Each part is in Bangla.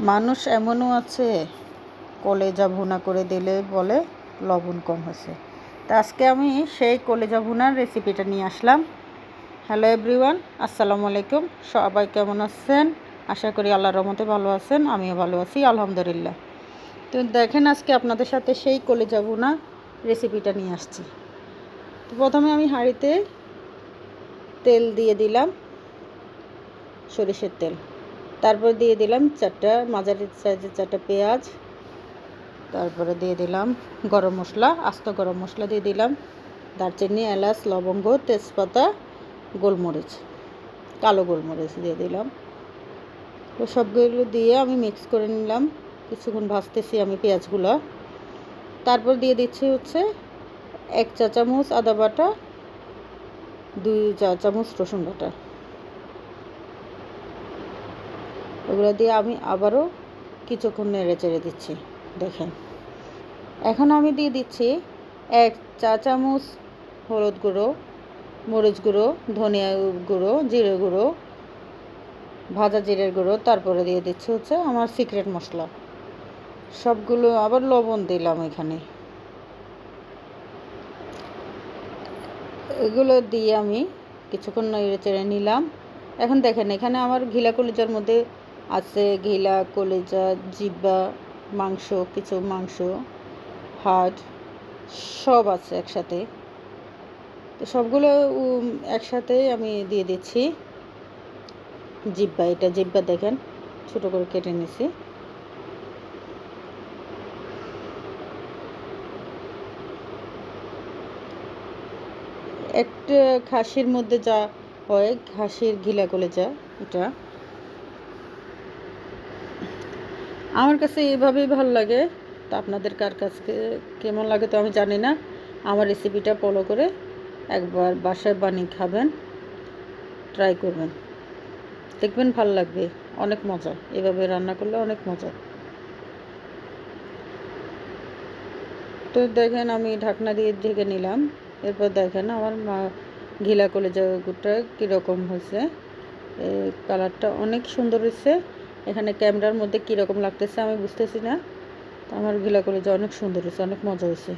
মানুষ এমনও আছে, কলেজা ভুনা করে দিলে বলে লবণ কম হয়েছে। তা আজকে আমি সেই কলেজা ভুনার রেসিপিটা নিয়ে আসলাম। হ্যালো এভরিওয়ান আসসালামু আলাইকুম। সবাই কেমন আছেন? আশা করি আল্লাহর রহমতে ভালো আছেন, আমিও ভালো আছি, আলহামদুলিল্লাহ। তো দেখেন আজকে আপনাদের সাথে সেই কলেজা ভুনা রেসিপিটা নিয়ে আসছি। তো প্রথমে আমি হাঁড়িতে তেল দিয়ে দিলাম, সরিষের তেল। তারপর দিয়ে দিলাম চারটা মাঝারি সাইজের চারটা পেঁয়াজ। তারপরে দিয়ে দিলাম গরম মশলা, আস্ত গরম মশলা দিয়ে দিলাম। দারচিনি, এলাচ, লবঙ্গ, তেজপাতা, গোলমরিচ, কালো গোলমরিচ দিয়ে দিলাম। তো সবগুলো দিয়ে আমি মিক্স করে নিলাম। কিছুক্ষণ ভাজতেছি আমি পেঁয়াজগুলো। তারপর দিয়ে দিচ্ছি হচ্ছে এক চা চামচ আদা বাটা, দুই চা চামচ রসুন বাটা। ওগুলো দিয়ে আমি আবারও কিছুক্ষণ নেড়ে চেড়ে দিচ্ছি। দেখেন। এখন আমি দিয়ে দিচ্ছি এক চা চামচ হলুদ গুঁড়ো, মরিচ গুঁড়ো, ধনিয়া গুঁড়ো, জিরে গুঁড়ো, ভাজা জিরের গুঁড়ো, তারপরে দিয়ে দিচ্ছি হচ্ছে আমার সিক্রেট মশলা। সবগুলো আবার লবণ দিলাম এখানে। এগুলো দিয়ে আমি কিছুক্ষণ নেড়ে চেড়ে নিলাম। এখন দেখেন, এখানে আমার ঘিলা কলিজার মধ্যে আছে ঘিলা, কলিজা, জিব্বা, মাংস, কিছু মাংস হাট সব আছে একসাথে। তো সবগুলো একসাথে আমি দিয়ে দিচ্ছি। জিব্বা, এটা জিব্বা দেখেন, ছোট করে কেটে নিছি। একটা খাসির মধ্যে যা হয়, খাসির ঘিলা কলেজা, এটা। আমার কাছে এইভাবেই ভালো লাগে। তো আপনাদের কার কাছে কেমন লাগে তো আমি জানি না। আমার রেসিপিটা ফলো করে একবার বাসায় বানিয়ে খাবেন। ট্রাই করবেন। দেখবেন ভালো লাগবে। অনেক মজা। এভাবে রান্না করলে অনেক মজা। তো দেখেন আমি ঢাকনা দিয়ে ঢেকে নিলাম। এরপর দেখেন আমার মা ঘিলা কলেজাগুটা কীরকম হয়েছে। কালারটা অনেক সুন্দর হয়েছে। এখানে ক্যামেরার মধ্যে কীরকম লাগতেছে আমি বুঝতেছি না। তো আমার ঘিলা কলেজা অনেক সুন্দর হয়েছে, অনেক মজা হয়েছে।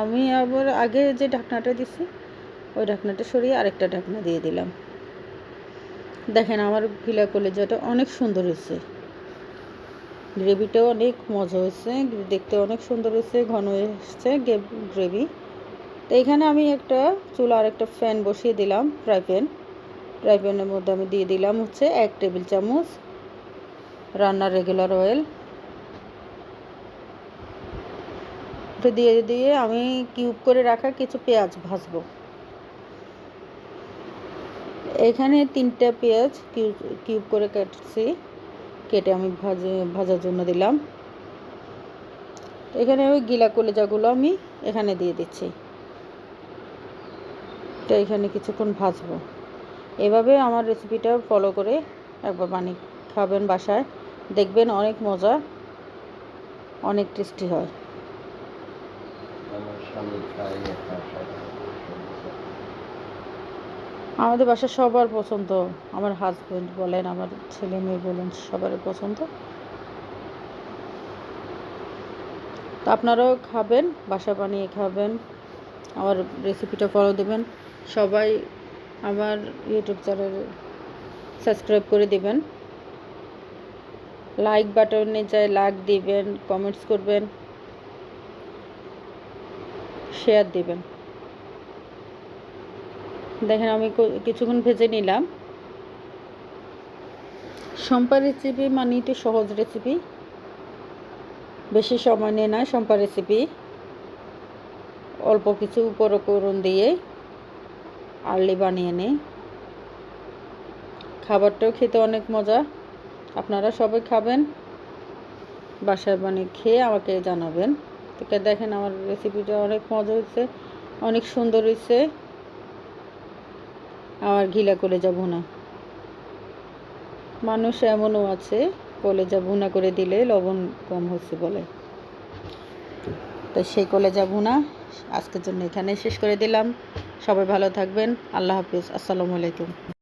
আমি আবার আগে যে ঢাকনাটা দিছি, ওই ঢাকনাটা সরিয়ে আরেকটা ঢাকনা দিয়ে দিলাম। দেখেন আমার ঘিলা কলেজাটা অনেক সুন্দর হয়েছে। গ্রেভিটাও অনেক মজা হয়েছে, দেখতে অনেক সুন্দর হয়েছে, ঘন এসছে গ্রেভি। তো এখানে আমি একটা চুলা আর একটা ফ্যান বসিয়ে দিলাম, ফ্রাই প্যান। ফ্রাই প্যানের মধ্যে আমি দিয়ে দিলাম হচ্ছে এক টেবিল চামচ রান্নার রেগুলার অয়েল তো দিয়ে দিয়ে আমি কিউব করে রাখা কিছু পেঁয়াজ ভাজবো। এখানে তিনটা পেঁয়াজ কিউব কিউব করে কাটছি। কেটে আমি ভাজে, ভাজার জন্য দিলাম। এখানে ওই গিলা কলেজাগুলো আমি এখানে দিয়ে দিচ্ছি। তো এখানে কিছুক্ষণ ভাজবো। এভাবে আমার রেসিপিটা ফলো করে একবার বানিয়ে খাবেন বাসায়। দেখবেন অনেক মজা অনেক টেস্টি হয়। আমাদের বাসা সবার পছন্দ। আমার হাজব্যান্ড বলেন আমার ছেলে মেয়ে বলেন সবারই পছন্দ। তো আপনারাও খাবেন বাসা বানিয়ে খাবেন আমার রেসিপিটা ফলো দেবেন। সবাই আমার ইউটিউব চ্যানেল সাবস্ক্রাইব করে দিবেন। লাইক বাটনে যায় লাইক দিবেন কমেন্টস করবেন শেয়ার দিবেন। দেখেন আমি কিছুক্ষণ ভেজে নিলাম। সম্পা রেসিপি মানেই তো সহজ রেসিপি বেশি সময় নেয় না সম্পা রেসিপি অল্প কিছু উপকরণ দিয়ে আর্লি বানিয়ে নেই খাবারটাও খেতে অনেক মজা। আপনারা সবাই খাবেন, বাসায় বানিয়ে খেয়ে আমাকে জানাবেন। তোকে দেখেন আমার রেসিপিটা অনেক মজা হয়েছে, অনেক সুন্দর হয়েছে। আমার ঘিলা কলেজা ভুনা। মানুষ এমনও আছে, কলেজা ভুনা করে দিলে লবণ কম হচ্ছে বলে। তো সেই কলেজা ভুনা আজকের জন্য এখানে শেষ করে দিলাম। সবাই ভালো থাকবেন। আল্লাহ হাফিজ। আসসালামু আলাইকুম।